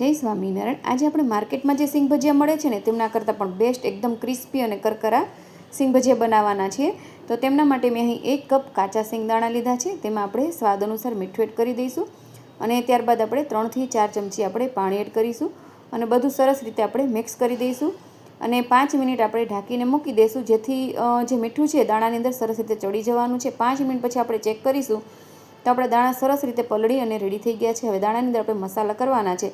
જય સ્વામિનારાયણ આજે આપણે માર્કેટમાં જે સિંગ મળે છે ને, તેમના કરતાં પણ બેસ્ટ એકદમ ક્રિસ્પી અને કરકરા સિંગ બનાવવાના છે. તો તેમના માટે મેં અહીં એક કપ કાચા સિંગદાણા લીધા છે. તેમાં આપણે સ્વાદ અનુસાર મીઠું એડ કરી દઈશું અને ત્યારબાદ આપણે ત્રણથી ચાર ચમચી આપણે પાણી એડ કરીશું અને બધું સરસ રીતે આપણે મિક્સ કરી દઈશું. અને પાંચ મિનિટ આપણે ઢાંકીને મૂકી દઈશું. જેથી જે મીઠું છે દાણાની અંદર સરસ રીતે ચડી જવાનું છે. પાંચ મિનિટ પછી આપણે ચેક કરીશું તો આપણા દાણા સરસ રીતે પલળી અને રેડી થઈ ગયા છે. હવે દાણાની અંદર આપણે મસાલા કરવાના છે.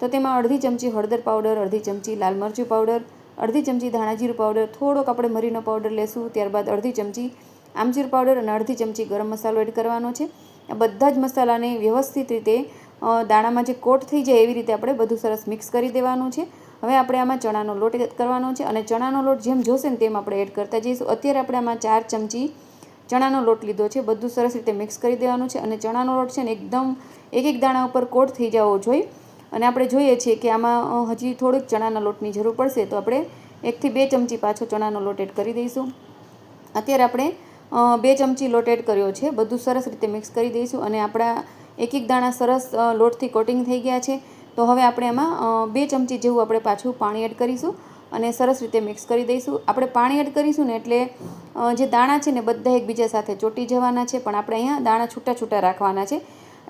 તો તેમાં અડધી ચમચી હળદર પાવડર, અડધી ચમચી લાલ મરચું પાવડર, અડધી ચમચી ધાણાજીરું પાવડર થોડોક આપણે મરીનો પાવડર લેશું, ત્યારબાદ અડધી ચમચી આમચીર પાવડર અને અડધી ચમચી ગરમ મસાલો એડ કરવાનો છે. આ બધા જ મસાલાને વ્યવસ્થિત રીતે દાણામાં જે કોટ થઈ જાય એવી રીતે આપણે બધું સરસ મિક્સ કરી દેવાનું છે. હવે આપણે આમાં ચણાનો લોટ કરવાનો છે અને ચણાનો લોટ જેમ જોશે ને તેમ આપણે એડ કરતા જઈશું. અત્યારે આપણે આમાં ચાર ચમચી ચણાનો લોટ લીધો છે. બધું સરસ રીતે મિક્સ કરી દેવાનું છે અને ચણાનો લોટ છે ને એકદમ એક એક દાણા ઉપર કોટ થઈ જવો જોઈએ. અને આપણે જોઈએ છીએ કે આમાં હજી થોડુંક ચણાના લોટની જરૂર પડશે, તો આપણે એકથી બે ચમચી પાછો ચણાનો લોટ એડ કરી દઈશું. અત્યારે આપણે બે ચમચી લોટ એડ કર્યો છે, બધું સરસ રીતે મિક્સ કરી દઈશું અને આપણા એક એક દાણા સરસ લોટથી કોટિંગ થઈ ગયા છે. તો હવે આપણે એમાં બે ચમચી જેવું આપણે પાછું પાણી એડ કરીશું અને સરસ રીતે મિક્સ કરી દઈશું. આપણે પાણી એડ કરીશું ને એટલે જે દાણા છે ને, બધા એકબીજા સાથે ચોટી જવાના છે, પણ આપણે અહીંયા દાણા છૂટા છૂટા રાખવાના છે.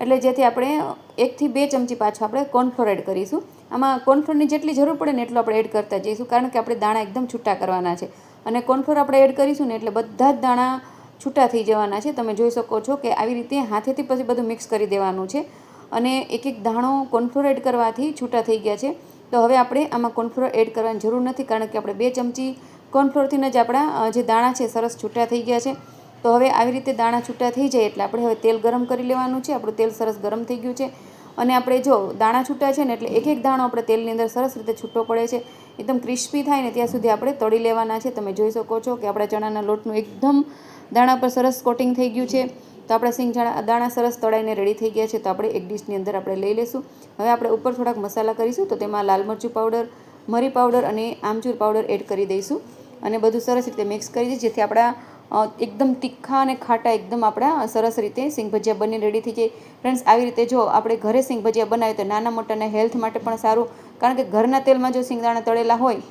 એટલે જેથી આપણે એકથી બે ચમચી પાછું આપણે કોર્નફ્લોર એડ કરીશું. આમાં કોર્નફ્લોરની જેટલી જરૂર પડે ને એટલું આપણે એડ કરતા જઈશું, કારણ કે આપણે દાણા એકદમ છૂટા કરવાના છે. અને કોર્નફ્લોર આપણે એડ કરીશું ને એટલે બધા જ દાણા છૂટા થઈ જવાના છે. તમે જોઈ શકો છો કે આવી રીતે હાથેથી પછી બધું મિક્સ કરી દેવાનું છે. અને એક એક દાણો કોર્નફ્લોર એડ કરવાથી છૂટા થઈ ગયા છે. તો હવે આપણે આમાં કોર્નફ્લોર એડ કરવાની જરૂર નથી, કારણ કે આપણે બે ચમચી કોર્નફ્લોરથી જ આપણા જે દાણા છે, સરસ છૂટા થઈ ગયા છે. તો હવે આવી રીતે દાણા છૂટા થઈ જાય એટલે આપણે હવે તેલ ગરમ કરી લેવાનું છે. આપણું તેલ સરસ ગરમ થઈ ગયું છે. અને આપણે જો દાણા છૂટા છે ને એટલે એક એક દાણો આપણે તેલની અંદર સરસ રીતે છૂટો પડે છે. એકદમ ક્રિસ્પી થાય ને ત્યાં સુધી આપણે તળી લેવાના છે. તમે જોઈ શકો છો કે આપણા ચણાના લોટનું એકદમ દાણા પર સરસ કોટિંગ થઈ ગયું છે. તો આપણા સિંગ ચણા દાણા સરસ તળાઈને રેડી થઈ ગયા છે. તો આપણે એક ડીશની અંદર આપણે લઈ લઈશું હવે આપણે ઉપર થોડાક મસાલા કરીશું તો તેમાં લાલ મરચું પાવડર, મરી પાવડર અને આમચૂર પાવડર એડ કરી દઈશું. અને બધું સરસ રીતે મિક્સ કરી દઈએ જેથી આપણા એકદમ તીખા અને ખાટા, એકદમ આપણા સરસ રીતે સિંગ ભજીયા બની રેડી થઈ જાય. ફ્રેન્ડ્સ આવી રીતે જો આપણે ઘરે સિંગ ભજીયા બનાવીએ તો નાના મોટાના હેલ્થ માટે પણ સારું. કારણ કે ઘરના તેલમાં જો સિંગદાણા તળેલા હોય,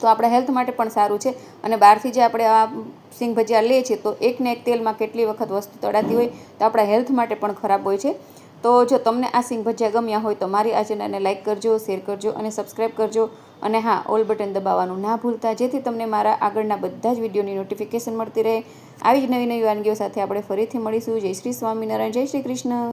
તો આપણા હેલ્થ માટે પણ સારું છે. અને બહારથી જે આપણે આ સિંગ ભજીયા લઈએ છીએ, તો એકને એક તેલમાં કેટલી વખત વસ્તુ તળાતી હોય, તો આપણા હેલ્થ માટે પણ ખરાબ હોય છે. તો જો તમને આ સિંગ ભજીયા ગમ્યા હોય તો મારી આ ચેનલને લાઇક કરજો, શેર કરજો અને સબસ્ક્રાઈબ કરજો. અને હા, ઓલ બટન દબાવવાનું ના ભૂલતા, જેથી તમને મારા આગળના બધા જ વિડીયોની નોટિફિકેશન મળતી રહે. આવી જ નવી નવી વાનગીઓ સાથે આપણે ફરીથી મળીશું. જય શ્રી સ્વામિનારાયણ, જય શ્રી કૃષ્ણ.